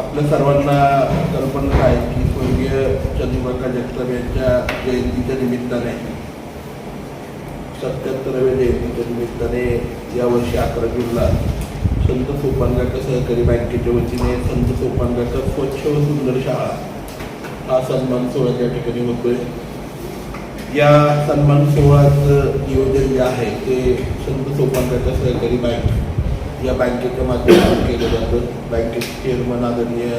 आपल्या सर्वांना कल्पना आहे की स्वर्गीय चंद्रकांत जगताप यांच्या जयंतीच्या निमित्ताने सत्याहत्तराव्या जयंतीच्या निमित्ताने यावर्षी अकरा जूनला संत सोपानकाका सहकारी बँकेच्या वतीने संत सोपानकाका स्वच्छ व सुंदर शाळा हा सन्मान सोहळा त्या ठिकाणी होतोय. या सन्मान सोहळ्याचं नियोजन जे आहे ते संत सोपानकाका सहकारी बँक या बँकेच्या माध्यमातून केलं जातं बँकेचे चेअरमन आदरणीय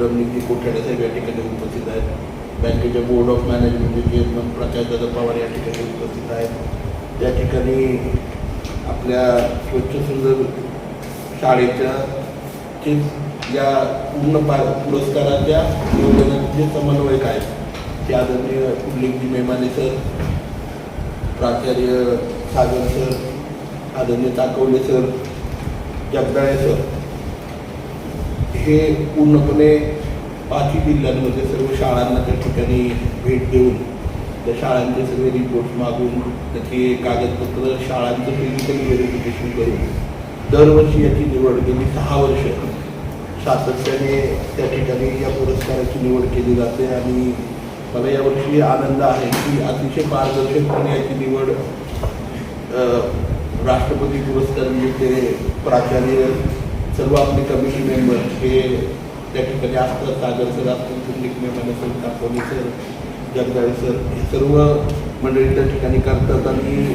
रमणीजी कोठाडे साहेब या ठिकाणी उपस्थित आहेत. बँकेच्या बोर्ड ऑफ मॅनेजमेंटचे चेअरमन प्रकाशदादा पवार या ठिकाणी उपस्थित आहेत. त्या ठिकाणी आपल्या स्वच्छ सुंदर शाळेच्या या पूर्ण पा पुरस्काराच्या नियोजनाचे जे समन्वयक आहेत. ते आदरणीय उल्लेखजी मेमाने सर प्राचार्य सागर सर आदरणीय ताकवले सर जगदाळ्याचं. हे पूर्णपणे पाचही जिल्ह्यांमध्ये सर्व शाळांना त्या ठिकाणी भेट देऊन त्या शाळांचे सगळे रिपोर्ट मागून त्याची कागदपत्र शाळांचं फिजिकल व्हेरिफिकेशन करून दरवर्षी याची निवड गेली सहा वर्ष सातत्याने त्या ठिकाणी या पुरस्काराची निवड केली जाते आणि मला यावर्षी आनंद आहे की अतिशय पारदर्शकपणे याची निवड राष्ट्रपती पुरस्कार विजेते प्राचार्य सर्व आपले कमिटी मेंबर हे त्या ठिकाणी असतात सागर सर असतील Pundalik Memane sir Kakoli sir Jagdale sir हे सर्व मंडळी त्या ठिकाणी करतात. आणि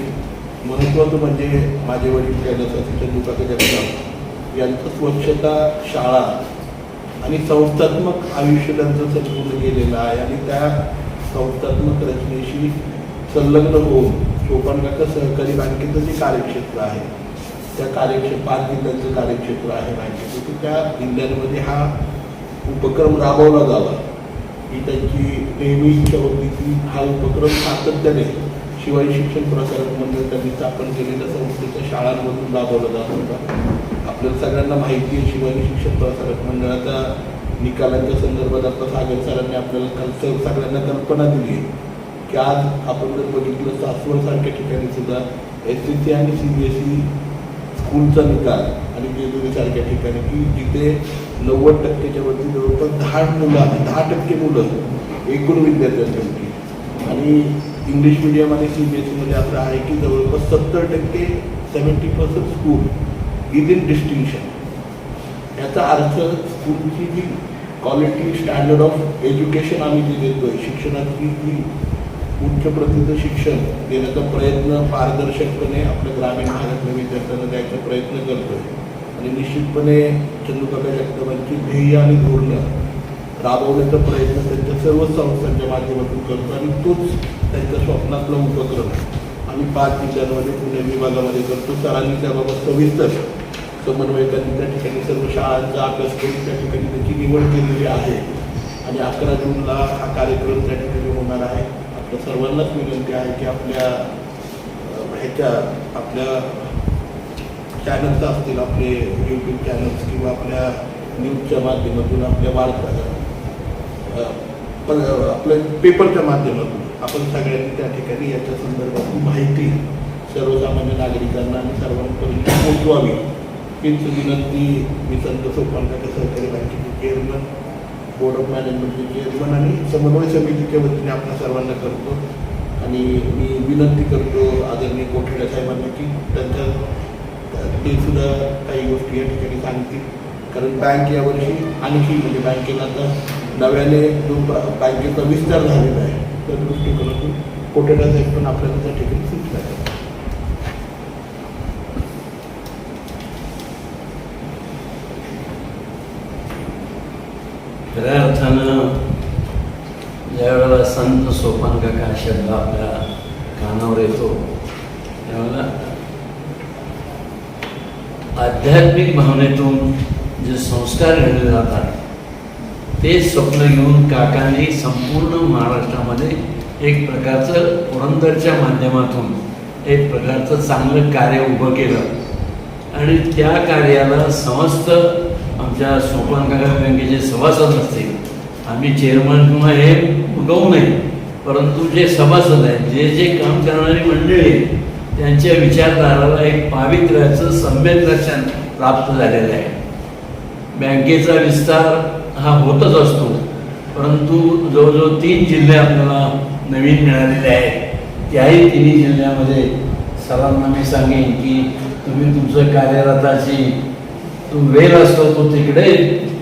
महत्त्वाचं म्हणजे माझे वडील कैलासाचे चंदुकाका जगताप. यांचं स्वच्छता शाळा आणि संस्थात्मक आयुष्य त्यांचं संपूर्ण गेलेलं आहे आणि त्या संस्थात्मक रचनेशी संलग्न होऊन सोपानकाका सहकारी बँकेचं जे कार्यक्षेत्र आहे त्या कार्यक्षेत्र पाच जिल्ह्यांचं कार्यक्षेत्र आहे बँकेचं तर त्या जिल्ह्यांमध्ये हा उपक्रम राबवला जावा. ही त्यांची नेहमी इच्छा होती की हा उपक्रम सातत्याने शिवाय शिक्षण प्रसारक मंडळ त्यांनी स्थापन केलेल्या संस्थेच्या शाळांमधून राबवला जात होता. आपल्याला सगळ्यांना माहिती आहे शिवाजी शिक्षण प्रसारक मंडळाचा निकालांच्या संदर्भात आता सागर सरांनी आपल्याला कल सगळ्यांना कल्पना दिली आहे. की आज आपण जर बघितलं सासवडसारख्या ठिकाणी सुद्धा एस सी सी आणि सी बी एस ई स्कूलचा निकाल आणि जेजुरीसारख्या ठिकाणी की जिथे नव्वद टक्क्याच्या वरती जवळपास दहा मुलं दहा टक्के मुलं एकूण विद्यार्थ्यांपैकी आणि इंग्लिश मिडियम आणि सी बी एस ईमध्ये असं आहे की जवळपास सत्तर टक्के seventy percent school is in distinction याचा अर्थ स्कूलची जी क्वालिटी स्टँडर्ड ऑफ एज्युकेशन आम्ही जे देतोय शिक्षणाची जी उच्च प्रतीचं शिक्षण देण्याचा प्रयत्न पारदर्शकपणे आपल्या ग्रामीण भागातल्या विद्यार्थ्यांना द्यायचा प्रयत्न करतोय. आणि निश्चितपणे चंदूकाका जगतापांची ध्येय आणि धोरणं राबवण्याचा प्रयत्न त्यांच्या सर्व संस्थांच्या माध्यमातून करतो आणि तोच त्यांच्या स्वप्नातला उपक्रम आम्ही पाच जिल्ह्यांमध्ये पुणे विभागामध्ये करतो सरांनी त्याबाबत सविस्तर समन्वयकांनी त्या ठिकाणी सर्व शाळांचा अभ्यास करून त्या ठिकाणी त्याची निवड केलेली आहे. आणि अकरा जूनला हा कार्यक्रम त्या ठिकाणी होणार आहे. आपल्या सर्वांनाच विनंती आहे की आपल्या ह्याच्या आपल्या चॅनल्स असतील आपले यूट्यूब चॅनल्स किंवा आपल्या न्यूजच्या माध्यमातून आपल्या वार्ता पण आपल्या पेपरच्या माध्यमातून आपण सगळ्यांनी त्या ठिकाणी याच्या संदर्भात माहिती सर्वसामान्य नागरिकांना आणि सर्वांपर्यंत पोहोचवावी. हीच विनंती मी संत सोपानकाच्या सहकारी बँकेचे चेअरमन बोर्ड ऑफ मॅनेजमेंटचे चेअरमन आणि समन्वय समितीच्या वतीने आपल्या सर्वांना करतो. आणि मी विनंती करतो आदरणीय कोठड्या साहेबांना की त्यांच्या ते सुद्धा काही गोष्टी या ठिकाणी सांगतील. कारण बँक यावर्षी आणखी म्हणजे बँकेला आता नव्याने जो बँकेचा विस्तार झालेला आहे त्या दृष्टिकोनातून कोठड्या साहेब पण आपल्याला त्या ठिकाणी सुचला आहे खऱ्या अर्थानं ज्यावेळेला संत सोपान काका हा शब्द आपल्या कानावर येतो त्यावेळेला आध्यात्मिक भावनेतून जे संस्कार घडले जातात ते स्वप्न घेऊन काकांनी संपूर्ण महाराष्ट्रामध्ये एक प्रकारचं पुरंदरच्या माध्यमातून एक प्रकारचं चांगलं कार्य उभं केलं. आणि त्या कार्याला समस्त आमच्या सोपान काका बँकेचे सभासद असतील. आम्ही चेअरमन किंवा हे उगवू नाही परंतु जे सभासद आहेत जे जे काम करणारी मंडळी आहेत त्यांच्या विचारधाराला एक पावित्र्याचं सम्यक दर्शन प्राप्त झालेलं आहे. बँकेचा विस्तार हा होतच असतो. परंतु जवळजवळ तीन जिल्हे आपल्याला नवीन मिळालेले आहेत. त्याही तिन्ही जिल्ह्यामध्ये सर्वांना मी सांगेन की तुम्ही तुमचं कार्यरताची तो वेळ असतो तो तिकडे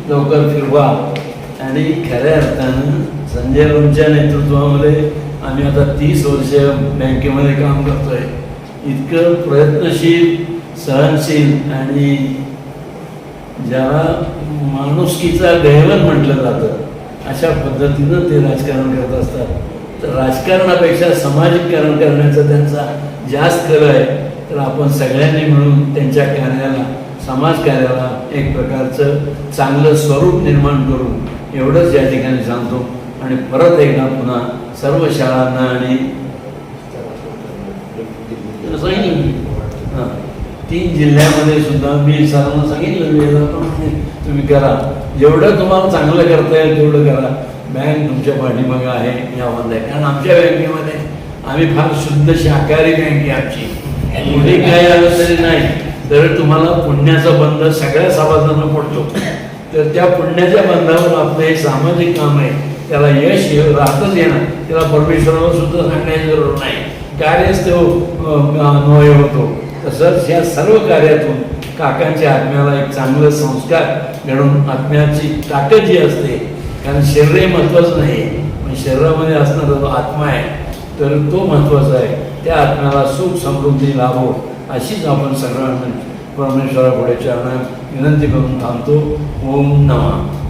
लवकर फिरवा. आणि खऱ्या अर्थानं संजय राऊतच्या नेतृत्वामध्ये आम्ही आता तीस वर्ष बँकेमध्ये काम करतोय. इतकं प्रयत्नशील सहनशील आणि ज्याला माणुसकीचा गैवन म्हटलं जातं अशा पद्धतीनं ते राजकारण करत असतात. तर राजकारणापेक्षा समाजीकरण करण्याचा त्यांचा जास्त कल आहे. तर आपण सगळ्यांनी मिळून त्यांच्या कार्याला समाज कार्याला एक प्रकारचं चांगलं स्वरूप निर्माण करू एवढंच या ठिकाणी सांगतो. आणि परत एकदा पुन्हा सर्व शाळांना आणि सांगितलं. हां. तीन जिल्ह्यामध्ये सुद्धा मी सर्वांना सांगितलं तुम्ही करा. जेवढं तुम्हाला चांगलं करता येईल तेवढं करा. बँक तुमच्या पाठीमागं आहे यामध्ये कारण आमच्या बँकेमध्ये आम्ही फार शुद्ध शाकाहारी बँक आहे आमची. काय आलं तरी नाही. तर तुम्हाला पुण्याचा बंध सगळ्या समाजांना पडतो. तर त्या पुण्याच्या बंधावर आपलं हे सामाजिक काम आहे. त्याला यश राहतच येणार. त्याला परमेश्वरावर सुद्धा सांगण्याची जरूर नाही. कार्यच तो हो, अन्वय होतो. तसंच या सर्व कार्यातून काकांच्या आत्म्याला एक चांगलं संस्कार घडून आत्म्याची ताकद जी असते कारण शरीर हे महत्वाचं नाही. पण शरीरामध्ये असणारा जो आत्मा आहे तर तो महत्त्वाचा आहे. त्या आत्म्याला सुख समृद्धी लाभो. अशीच आपण सर्वांना परमेश्वरापुढे चरणात विनंती करून थांबतो. ओम नमा.